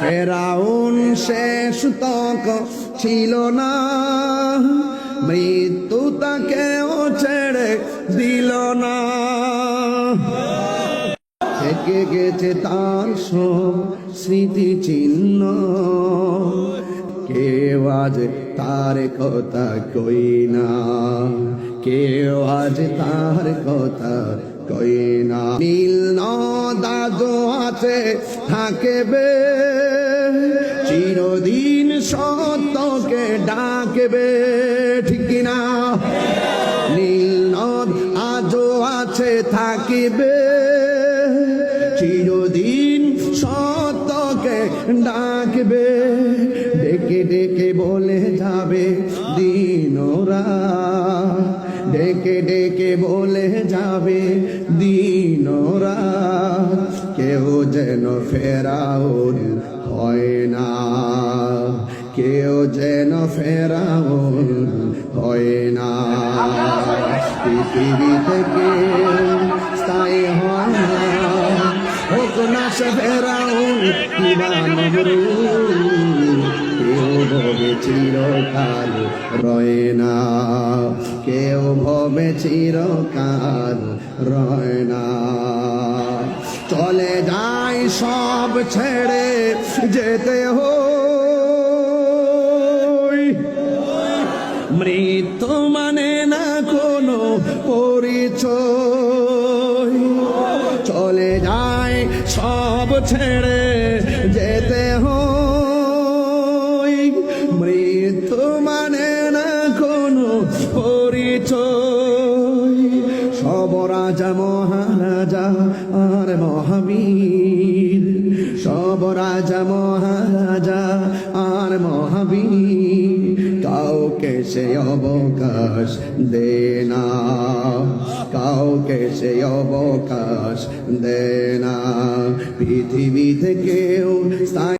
ফেরাউন শেষ তক ছিল না। মৃত্যু তাকে ও ছেড়ে দিল না। থেকে গেছে তার সব স্মৃতি চিহ্ন কেউ আজ তার কথা কই না। কেউ আজ তার কথা কই না। নীল দাদু আছে থাকবে, চিরদিন সত্যকে ডাকবে, ঠিক না? নীল নদ আজও আছে থাকিবে, চিরদিন সত্যকে ডাকবে ডেকে ডেকে বলে যাবে দিনরা। ডেকে ডেকে বলে যাবে দিনরা। কেউ যেন ফেরাউন হয় না। কেউ যেন ফেরাউন হয় না। পৃথিবী থেকে স্থায়ী হয় না। হোক না সে ফেরাউন কিবা কেউ চিরকাল রয় না কেউ ভবে চিরকাল রয় না চলে যায় সব ছেড়ে যেতে হো মৃত্যু মানে না কোনো পরিচয়। চলে যায় সব ছেড়ে যেতে পরিচয় সব রাজা, মহারাজা আর মহাবীর। সব রাজা, মহারাজা আর মহাবীর। কাউকে সে অবকাশ দে না। কাউকে সে অবকাশ দে না। পৃথিবী থেকেও